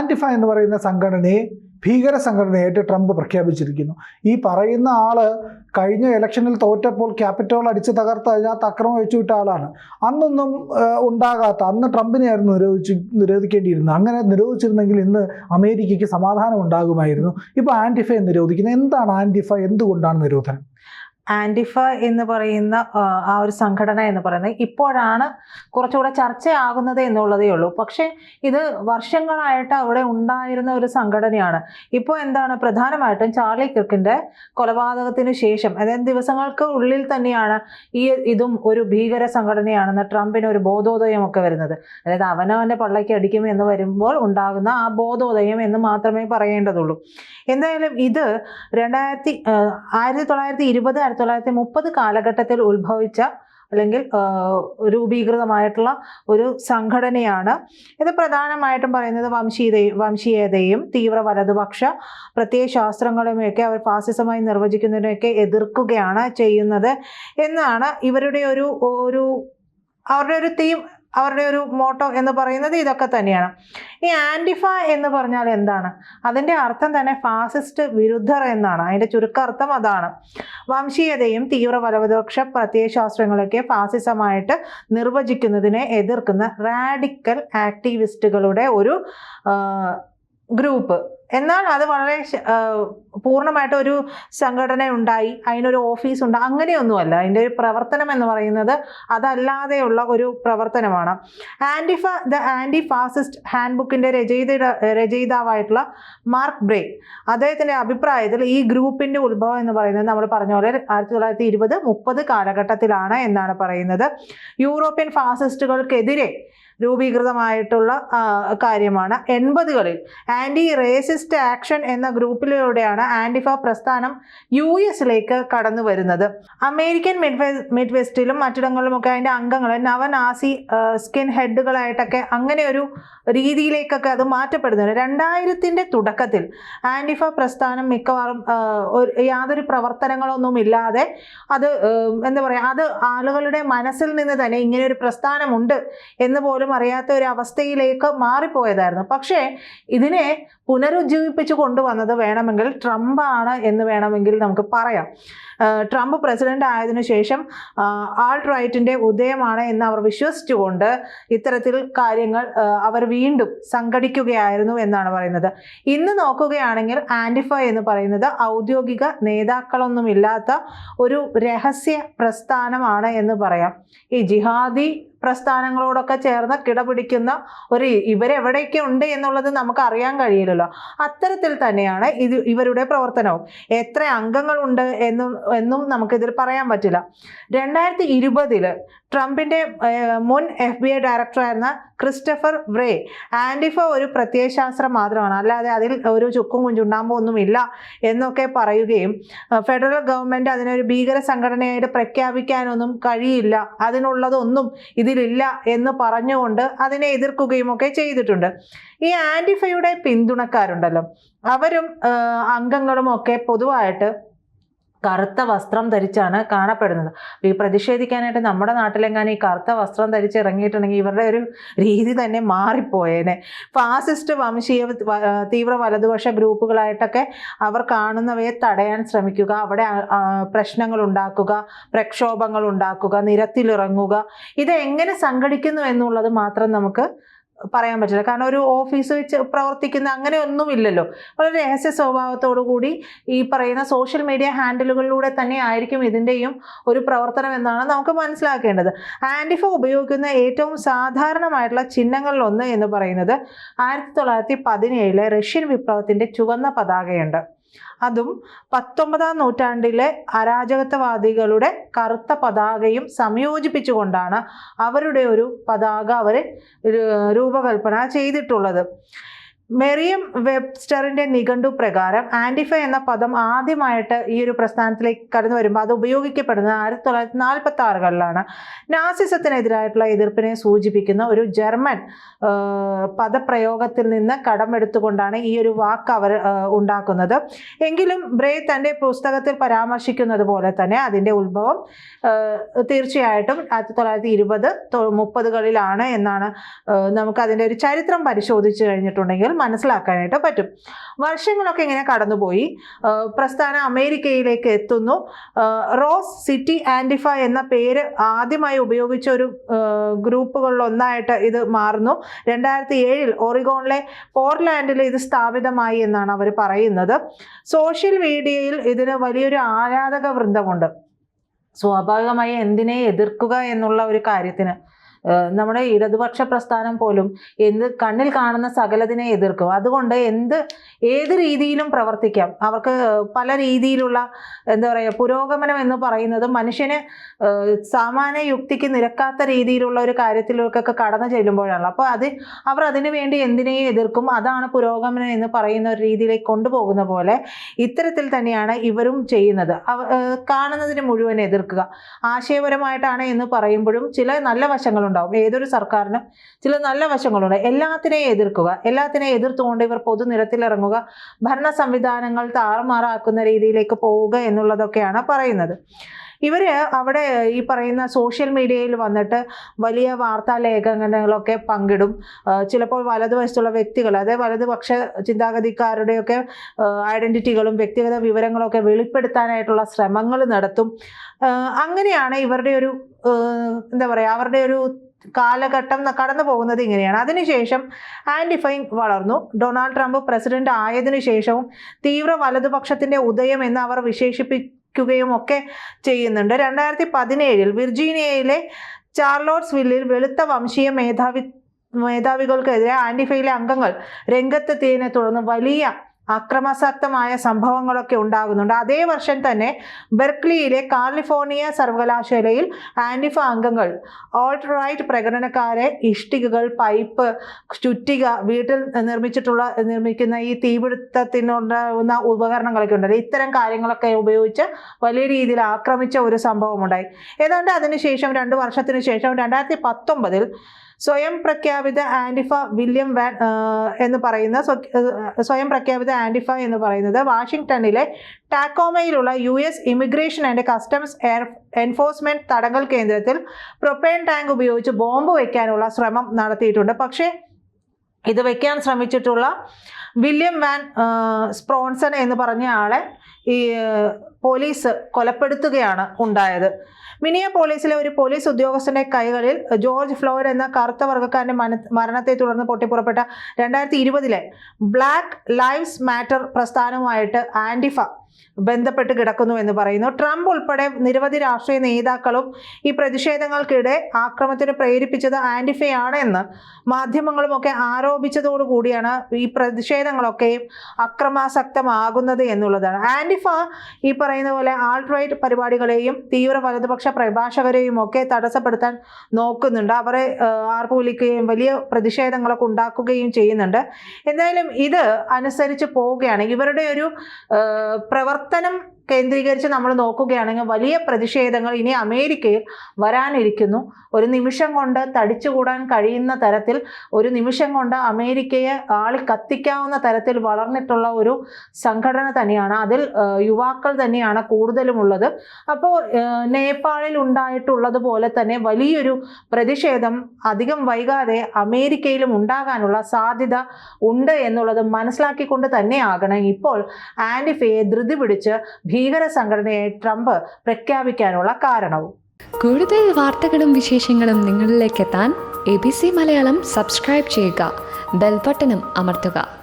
ആന്റിഫ എന്ന് പറയുന്ന സംഘടനയെ ഭീകര സംഘടനയായിട്ട് ട്രംപ് പ്രഖ്യാപിച്ചിരിക്കുന്നു. ഈ പറയുന്ന ആൾ കഴിഞ്ഞ ഇലക്ഷനിൽ തോറ്റപ്പോൾ ക്യാപിറ്റോൾ അടിച്ച് തകർത്ത് അതിനകത്ത് അക്രമം വെച്ചു വിട്ട ആളാണ്. അന്നൊന്നും ഉണ്ടാകാത്ത അന്ന് ട്രംപിനെയായിരുന്നു നിരോധിച്ച് നിരോധിക്കേണ്ടിയിരുന്നത്. അങ്ങനെ നിരോധിച്ചിരുന്നെങ്കിൽ ഇന്ന് അമേരിക്കയ്ക്ക് സമാധാനം ഉണ്ടാകുമായിരുന്നു. ഇപ്പോൾ ആന്റിഫയെ നിരോധിക്കുന്നത്. എന്താണ് ആന്റിഫ? എന്തുകൊണ്ടാണ് നിരോധനം? ആന്റിഫ എന്ന് പറയുന്ന ആ, ഒരു സംഘടന എന്ന് പറയുന്നത് ഇപ്പോഴാണ് കുറച്ചുകൂടെ ചർച്ചയാകുന്നത് എന്നുള്ളതേ ഉള്ളൂ. പക്ഷേ ഇത് വർഷങ്ങളായിട്ട് അവിടെ ഉണ്ടായിരുന്ന ഒരു സംഘടനയാണ്. ഇപ്പോൾ എന്താണ്? പ്രധാനമായിട്ടും ചാർലി കിർക്കിന്റെ കൊലപാതകത്തിന് ശേഷം അതായത് ദിവസങ്ങൾക്ക് ഉള്ളിൽ തന്നെയാണ് ഈ ഇതും ഒരു ഭീകര സംഘടനയാണെന്ന് ട്രംപിന് ഒരു ബോധോദയമൊക്കെ വരുന്നത്. അതായത് അവനവന്റെ പള്ളയ്ക്ക് അടിക്കും എന്ന് വരുമ്പോൾ ഉണ്ടാകുന്ന ആ ബോധോദയം എന്ന് മാത്രമേ പറയേണ്ടതുള്ളൂ. എന്തായാലും ഇത് രണ്ടായിരത്തി ആയിരത്തി തൊള്ളായിരത്തി ഇരുപത് ആയിരത്തി തൊള്ളായിരത്തി മുപ്പത് കാലഘട്ടത്തിൽ ഉത്ഭവിച്ച അല്ലെങ്കിൽ രൂപീകൃതമായിട്ടുള്ള ഒരു സംഘടനയാണ്. ഇത് പ്രധാനമായിട്ടും പറയുന്നത് വംശീയതയും വംശീയതയും തീവ്ര വലതുപക്ഷ പ്രത്യയ ശാസ്ത്രങ്ങളുമൊക്കെ അവർ ഫാസിസമായി നിർവചിക്കുന്നതിനെയൊക്കെ എതിർക്കുകയാണ് ചെയ്യുന്നത് എന്നാണ് ഇവരുടെ ഒരു ഒരു അവരുടെ ഒരു തീം അവരുടെ ഒരു മോട്ടോ എന്ന് പറയുന്നത് ഇതൊക്കെ തന്നെയാണ്. ഈ ആന്റിഫ എന്ന് പറഞ്ഞാൽ എന്താണ്? അതിന്റെ അർത്ഥം തന്നെ ഫാസിസ്റ്റ് വിരുദ്ധർ എന്നാണ്. അതിന്റെ ചുരുക്കർത്ഥം അതാണ്. വംശീയതയും തീവ്ര വലതുപക്ഷ പ്രത്യയശാസ്ത്രങ്ങളൊക്കെ ഫാസിസമായിട്ട് നിർവചിക്കുന്നതിനെ എതിർക്കുന്ന റാഡിക്കൽ ആക്ടിവിസ്റ്റുകളുടെ ഒരു ഗ്രൂപ്പ്. എന്നാൽ അത് വളരെ പൂർണമായിട്ട് ഒരു സംഘടന ഉണ്ടായി അതിനൊരു ഓഫീസ് ഉണ്ട് അങ്ങനെയൊന്നുമല്ല. അതിന്റെ ഒരു പ്രവർത്തനം എന്ന് പറയുന്നത് അതല്ലാതെയുള്ള ഒരു പ്രവർത്തനമാണ്. Antifa the anti fascist hand ബുക്കിന്റെ രചയിത രചയിതാവായിട്ടുള്ള മാർക്ക് ബ്രേ അദ്ദേഹത്തിന്റെ അഭിപ്രായത്തിൽ ഈ ഗ്രൂപ്പിന്റെ ഉത്ഭവം എന്ന് പറയുന്നത് നമ്മൾ പറഞ്ഞ പോലെ ആയിരത്തി തൊള്ളായിരത്തി ഇരുപത് മുപ്പത് കാലഘട്ടത്തിലാണ് എന്നാണ് പറയുന്നത്. യൂറോപ്യൻ ഫാസിസ്റ്റുകൾക്കെതിരെ രൂപീകൃതമായിട്ടുള്ള കാര്യമാണ്. എൺപതുകളിൽ ആന്റി റേസിസ്റ്റ് ആക്ഷൻ എന്ന ഗ്രൂപ്പിലൂടെയാണ് ആന്റിഫ പ്രസ്ഥാനം യു എസിലേക്ക് കടന്നു വരുന്നത് അമേരിക്കൻ മിഡ് മിഡ്വെസ്റ്റിലും മറ്റിടങ്ങളിലുമൊക്കെ അതിന്റെ അംഗങ്ങൾ നവനാസി സ്കിൻ ഹെഡുകളായിട്ടൊക്കെ അങ്ങനെ ഒരു രീതിയിലേക്കൊക്കെ അത് മാറ്റപ്പെടുന്നുണ്ട്. രണ്ടായിരത്തിന്റെ തുടക്കത്തിൽ ആന്റിഫ പ്രസ്ഥാനം മിക്കവാറും യാതൊരു പ്രവർത്തനങ്ങളൊന്നും ഇല്ലാതെ അത് എന്താ പറയുക അത് ആളുകളുടെ മനസ്സിൽ നിന്ന് തന്നെ ഇങ്ങനെ ഒരു പ്രസ്ഥാനമുണ്ട് എന്ന് പോലും അറിയാത്ത ഒരു അവസ്ഥയിലേക്ക് മാറിപ്പോയതായിരുന്നു. പക്ഷേ ഇതിനെ പുനരുജ്ജീവിപ്പിച്ചു കൊണ്ടുവന്നത് വേണമെങ്കിൽ ട്രംപാണ് എന്ന് വേണമെങ്കിൽ നമുക്ക് പറയാം. ട്രംപ് പ്രസിഡന്റ് ആയതിനു ശേഷം ആൾ റൈറ്റിന്റെ ഉദയമാണ് എന്ന് അവർ വിശ്വസിച്ചുകൊണ്ട് ഇത്തരത്തിൽ കാര്യങ്ങൾ അവർ വീണ്ടും സംഘടിക്കുകയായിരുന്നു എന്നാണ് പറയുന്നത്. ഇന്ന് നോക്കുകയാണെങ്കിൽ ആന്റിഫ എന്ന് പറയുന്നത് ഔദ്യോഗിക നേതാക്കളൊന്നുമില്ലാത്ത ഒരു രഹസ്യ പ്രസ്ഥാനമാണ് എന്ന് പറയാം. ഈ ജിഹാദി പ്രസ്ഥാനങ്ങളോടൊക്കെ ചേർന്ന് കിടപിടിക്കുന്ന ഒരു ഇവരെവിടെയൊക്കെ ഉണ്ട് എന്നുള്ളത് നമുക്ക് അറിയാൻ കഴിയില്ലല്ലോ. അത്തരത്തിൽ തന്നെയാണ് ഇത് ഇവരുടെ പ്രവർത്തനവും. എത്ര അംഗങ്ങളുണ്ട് എന്നും എന്നും നമുക്കിതിൽ പറയാൻ പറ്റില്ല. രണ്ടായിരത്തി ഇരുപതിൽ ട്രംപിന്റെ മുൻ എഫ് ബി ഐ ഡയറക്ടറായിരുന്ന ക്രിസ്റ്റഫർ വ്രേ ആന്റിഫ ഒരു പ്രത്യയശാസ്ത്രം മാത്രമാണ്. അല്ലാതെ അതിൽ ഒരു ചുക്കും കുഞ്ചുണ്ടാകുമ്പോൾ ഒന്നുമില്ല എന്നൊക്കെ പറയുകയും ഫെഡറൽ ഗവൺമെന്റ് അതിനൊരു ഭീകര സംഘടനയായിട്ട് പ്രഖ്യാപിക്കാനൊന്നും കഴിയില്ല. അതിനുള്ളതൊന്നും ഇതിലില്ല എന്ന് പറഞ്ഞുകൊണ്ട് അതിനെ എതിർക്കുകയും ഒക്കെ ചെയ്തിട്ടുണ്ട്. ഈ ആന്റിഫയുടെ പിന്തുണക്കാരുണ്ടല്ലോ. അവരും അംഗങ്ങളും ഒക്കെ പൊതുവായിട്ട് കറുത്ത വസ്ത്രം ധരിച്ചാണ് കാണപ്പെടുന്നത്. അപ്പോൾ ഈ പ്രതിഷേധിക്കാനായിട്ട് നമ്മുടെ നാട്ടിലെങ്ങാനും ഈ കറുത്ത വസ്ത്രം ധരിച്ച് ഇറങ്ങിയിട്ടുണ്ടെങ്കിൽ ഇവരുടെ ഒരു രീതി തന്നെ മാറിപ്പോയേനെ. ഫാസിസ്റ്റ് വംശീയ തീവ്ര വലതുപക്ഷ ഗ്രൂപ്പുകളായിട്ടൊക്കെ അവർ കാണുന്നവയെ തടയാൻ ശ്രമിക്കുക അവിടെ പ്രശ്നങ്ങൾ ഉണ്ടാക്കുക പ്രക്ഷോഭങ്ങൾ ഉണ്ടാക്കുക നിരത്തിലിറങ്ങുക ഇത് എങ്ങനെ സംഘടിക്കുന്നു എന്നുള്ളത് മാത്രം നമുക്ക് പറയാൻ പറ്റില്ല. കാരണം ഒരു ഓഫീസ് വെച്ച് പ്രവർത്തിക്കുന്ന അങ്ങനെ ഒന്നുമില്ലല്ലോ വളരെ രഹസ്യ സ്വഭാവത്തോടു കൂടി ഈ പറയുന്ന സോഷ്യൽ മീഡിയ ഹാൻഡിലുകളിലൂടെ തന്നെ ആയിരിക്കും ഇതിന്റെയും ഒരു പ്രവർത്തനം എന്നാണ് നമുക്ക് മനസ്സിലാക്കേണ്ടത്. ആന്റിഫ ഉപയോഗിക്കുന്ന ഏറ്റവും സാധാരണമായിട്ടുള്ള ചിഹ്നങ്ങളിൽ ഒന്ന് എന്ന് പറയുന്നത് ആയിരത്തി തൊള്ളായിരത്തി പതിനേഴിലെ റഷ്യൻ വിപ്ലവത്തിന്റെ ചുവന്ന പതാകയുണ്ട്. അതും പത്തൊമ്പതാം നൂറ്റാണ്ടിലെ അരാജകത്വവാദികളുടെ കറുത്ത പതാകയും സംയോജിപ്പിച്ചുകൊണ്ടാണ് അവരുടെ ഒരു പതാക അവർ രൂപകൽപ്പന ചെയ്തിട്ടുള്ളത്. മെറിയം വെബ്സ്റ്ററിന്റെ നിഘണ്ടു പ്രകാരം ആന്റിഫ എന്ന പദം ആദ്യമായിട്ട് ഈ ഒരു പ്രസ്ഥാനത്തിലേക്ക് കടന്നു വരുമ്പോൾ അത് ഉപയോഗിക്കപ്പെടുന്നത് ആയിരത്തി തൊള്ളായിരത്തി നാൽപ്പത്തി ആറുകളിലാണ് നാസിസത്തിനെതിരായിട്ടുള്ള എതിർപ്പിനെ സൂചിപ്പിക്കുന്ന ഒരു ജർമ്മൻ പദപ്രയോഗത്തിൽ നിന്ന് കടമെടുത്തുകൊണ്ടാണ് ഈ ഒരു വാക്ക് അവർ ഉണ്ടാക്കുന്നത്. എങ്കിലും ബ്രേ തന്റെ പുസ്തകത്തിൽ പരാമർശിക്കുന്നത് പോലെ തന്നെ അതിന്റെ ഉത്ഭവം തീർച്ചയായിട്ടും ആയിരത്തി തൊള്ളായിരത്തി ഇരുപത് മുപ്പതുകളിലാണ് എന്നാണ് നമുക്ക് അതിന്റെ ഒരു ചരിത്രം പരിശോധിച്ചു കഴിഞ്ഞിട്ടുണ്ടെങ്കിൽ മനസ്സിലാക്കാനായിട്ട് പറ്റും. വർഷങ്ങളൊക്കെ ഇങ്ങനെ കടന്നുപോയി. പ്രസ്ഥാന അമേരിക്കയിലേക്ക് എത്തുന്നു. റോസ് സിറ്റി ആൻഡിഫ എന്ന പേര് ആദ്യമായി ഉപയോഗിച്ച ഒരു ഗ്രൂപ്പുകളിലൊന്നായിട്ട് ഇത് മാറുന്നു. രണ്ടായിരത്തി ഏഴിൽ ഒറിഗോണിലെ പോർലാൻഡിൽ ഇത് സ്ഥാപിതമായി എന്നാണ് അവർ പറയുന്നത്. സോഷ്യൽ മീഡിയയിൽ ഇതിന് വലിയൊരു ആരാധക വൃന്ദമുണ്ട് സ്വാഭാവികമായി എന്തിനെ എതിർക്കുക എന്നുള്ള ഒരു കാര്യത്തിന് നമ്മുടെ ഇടതുപക്ഷ പ്രസ്ഥാനം പോലും എന്ത് കണ്ണിൽ കാണുന്ന സകലതിനെ എതിർക്കും. അതുകൊണ്ട് എന്ത് ഏത് രീതിയിലും പ്രവർത്തിക്കാം. അവർക്ക് പല രീതിയിലുള്ള എന്താ പറയുക പുരോഗമനം എന്ന് പറയുന്നത് മനുഷ്യന് സാമാന്യ യുക്തിക്ക് നിരക്കാത്ത രീതിയിലുള്ള ഒരു കാര്യത്തിലേക്കൊക്കെ കടന്നു ചെല്ലുമ്പോഴാണ്. അപ്പോൾ അത് അവർ അതിനു വേണ്ടി എന്തിനേയും എതിർക്കും. അതാണ് പുരോഗമനം എന്ന് പറയുന്ന ഒരു രീതിയിലേക്ക് കൊണ്ടുപോകുന്ന പോലെ ഇത്തരത്തിൽ തന്നെയാണ് ഇവരും ചെയ്യുന്നത്. കാണുന്നതിന് മുഴുവൻ എതിർക്കുക. ആശയപരമായിട്ടാണ് എന്ന് പറയുമ്പോഴും ചില നല്ല വശങ്ങളുണ്ടാവും ഏതൊരു സർക്കാരിനും ചില നല്ല വശങ്ങളുണ്ട്. എല്ലാത്തിനെയും എതിർക്കുക എല്ലാത്തിനെയും എതിർത്തുകൊണ്ട് ഇവർ പൊതുനിരത്തിലിറങ്ങുക ഭരണ സംവിധാനങ്ങൾ താറുമാറാക്കുന്ന രീതിയിലേക്ക് പോവുക എന്നുള്ളതൊക്കെയാണ് പറയുന്നത്. ഇവർ അവിടെ ഈ പറയുന്ന സോഷ്യൽ മീഡിയയിൽ വന്നിട്ട് വലിയ വാർത്താ ലേഖനങ്ങളൊക്കെ പങ്കിടും. ചിലപ്പോൾ വലതുവശത്തുള്ള വ്യക്തികൾ അതായത് വലതുപക്ഷ ചിന്താഗതിക്കാരുടെയൊക്കെ ഐഡന്റിറ്റികളും വ്യക്തിഗത വിവരങ്ങളൊക്കെ വെളിപ്പെടുത്താനായിട്ടുള്ള ശ്രമങ്ങൾ നടത്തും. അങ്ങനെയാണ് ഇവരുടെ ഒരു എന്താ പറയുക അവരുടെ ഒരു കാലഘട്ടം കടന്നു പോകുന്നത് ഇങ്ങനെയാണ്. അതിനുശേഷം ആന്റിഫൈങ് വളർന്നു. ഡൊണാൾഡ് ട്രംപ് പ്രസിഡന്റ് ആയതിനു ശേഷവും തീവ്ര വലതുപക്ഷത്തിന്റെ ഉദയം എന്ന് അവർ വിശേഷിപ്പിക്കുകയും ഒക്കെ ചെയ്യുന്നുണ്ട്. രണ്ടായിരത്തി പതിനേഴിൽ വിർജീനിയയിലെ ചാർലോട്ട്സ് വില്ലിൽ വെളുത്ത വംശീയ മേധാവി മേധാവികൾക്കെതിരെ ആന്റിഫയിലെ അംഗങ്ങൾ രംഗത്തെത്തിയതിനെ തുടർന്ന് വലിയ അക്രമാസക്തമായ സംഭവങ്ങളൊക്കെ ഉണ്ടാകുന്നുണ്ട്. അതേ വർഷം തന്നെ ബെർക്ലിയിലെ കാലിഫോർണിയ സർവകലാശാലയിൽ ആന്റിഫ അംഗങ്ങൾ ഓൾട്ട് റൈറ്റ് പ്രകടനക്കാരെ ഇഷ്ടികകൾ പൈപ്പ് ചുറ്റിക വീട്ടിൽ നിർമ്മിച്ചിട്ടുള്ള നിർമ്മിക്കുന്ന ഈ തീപിടുത്തത്തിനുണ്ടാകുന്ന ഉപകരണങ്ങളൊക്കെ ഉണ്ടല്ലോ. ഇത്തരം കാര്യങ്ങളൊക്കെ ഉപയോഗിച്ച് വലിയ രീതിയിൽ ആക്രമിച്ച ഒരു സംഭവമുണ്ടായി. ഏതാണ്ട് അതിനുശേഷം രണ്ട് വർഷത്തിന് ശേഷം രണ്ടായിരത്തി പത്തൊമ്പതിൽ സ്വയം പ്രഖ്യാപിത ആന്റിഫ വില്യം വാൻ എന്ന് പറയുന്ന സ്വയം പ്രഖ്യാപിത ആന്റിഫ എന്ന് പറയുന്നത് വാഷിങ്ടണിലെ ടാക്കോമയിലുള്ള U S immigration and customs enforcement തടങ്കൽ കേന്ദ്രത്തിൽ പ്രൊപ്പൈൻ ടാങ്ക് ഉപയോഗിച്ച് ബോംബ് വയ്ക്കാനുള്ള ശ്രമം നടത്തിയിട്ടുണ്ട്. പക്ഷേ ഇത് വയ്ക്കാൻ ശ്രമിച്ചിട്ടുള്ള വില്യം വാൻ സ്പ്രോൺസൺ എന്ന് പറഞ്ഞ ആളെ ഈ പോലീസ് കൊലപ്പെടുത്തുകയാണ് ഉണ്ടായത്. മിനിയ പോലീസിലെ ഒരു പോലീസ് ഉദ്യോഗസ്ഥന്റെ കൈകളിൽ ജോർജ് ഫ്ലോയിഡ് എന്ന കറുത്ത വർഗക്കാരന്റെ മരണത്തെ തുടർന്ന് പൊട്ടിപ്പുറപ്പെട്ട രണ്ടായിരത്തി ഇരുപതിലെ ബ്ലാക്ക് ലൈവ്സ് മാറ്റർ പ്രസ്ഥാനവുമായിട്ട് ആന്റിഫ ബന്ധപ്പെട്ട് കിടക്കുന്നു എന്ന് പറയുന്നു. ട്രംപ് ഉൾപ്പെടെ നിരവധി രാഷ്ട്രീയ നേതാക്കളും ഈ പ്രതിഷേധങ്ങൾക്കിടെ ആക്രമണത്തിന് പ്രേരിപ്പിച്ചത് ആന്റിഫയാണ് എന്ന് മാധ്യമങ്ങളുമൊക്കെ ആരോപിച്ചതോടുകൂടിയാണ് ഈ പ്രതിഷേധങ്ങളൊക്കെയും അക്രമാസക്തമാകുന്നത് എന്നുള്ളതാണ്. ആന്റിഫ ഈ പറയുന്ന പോലെ ആൾട്രൈറ്റ് പരിപാടികളെയും തീവ്ര വലതുപക്ഷ പ്രഭാഷകരെയും ഒക്കെ തടസ്സപ്പെടുത്താൻ നോക്കുന്നുണ്ട്. അവരെ ആഹ്, ആർപ്പ് വിളിക്കുകയും വലിയ പ്രതിഷേധങ്ങളൊക്കെ ഉണ്ടാക്കുകയും ചെയ്യുന്നുണ്ട്. എന്തായാലും ഇത് അനുസരിച്ച് പോവുകയാണ്. ഇവരുടെ ഒരു ആഹ്, പ്രവർത്തനം കേന്ദ്രീകരിച്ച് നമ്മൾ നോക്കുകയാണെങ്കിൽ വലിയ പ്രതിഷേധങ്ങൾ ഇനി അമേരിക്കയിൽ വരാനിരിക്കുന്നു. ഒരു നിമിഷം കൊണ്ട് തടിച്ചുകൂടാൻ കഴിയുന്ന തരത്തിൽ ഒരു നിമിഷം കൊണ്ട് അമേരിക്കയെ ആളി കത്തിക്കാവുന്ന തരത്തിൽ വളർന്നിട്ടുള്ള ഒരു സംഘടന തന്നെയാണ്. അതിൽ യുവാക്കൾ തന്നെയാണ് കൂടുതലും ഉള്ളത് അപ്പോൾ നേപ്പാളിൽ ഉണ്ടായിട്ടുള്ളത് പോലെ തന്നെ വലിയൊരു പ്രതിഷേധം അധികം വൈകാതെ അമേരിക്കയിലും ഉണ്ടാകാനുള്ള സാധ്യത ഉണ്ട് എന്നുള്ളത് മനസ്സിലാക്കിക്കൊണ്ട് തന്നെയാകണം. ഇപ്പോൾ ആൻഡിഫയെ ധൃതി പിടിച്ച് ഭീകര സംഘടനയെ ട്രംപ് പ്രഖ്യാപിക്കാനുള്ള കാരണവും. കൂടുതൽ വാർത്തകളും വിശേഷങ്ങളും നിങ്ങളിലേക്ക് എത്താൻ A B C Malayalam subscribe ചെയ്യുക. ബെൽബട്ടനും അമർത്തുക.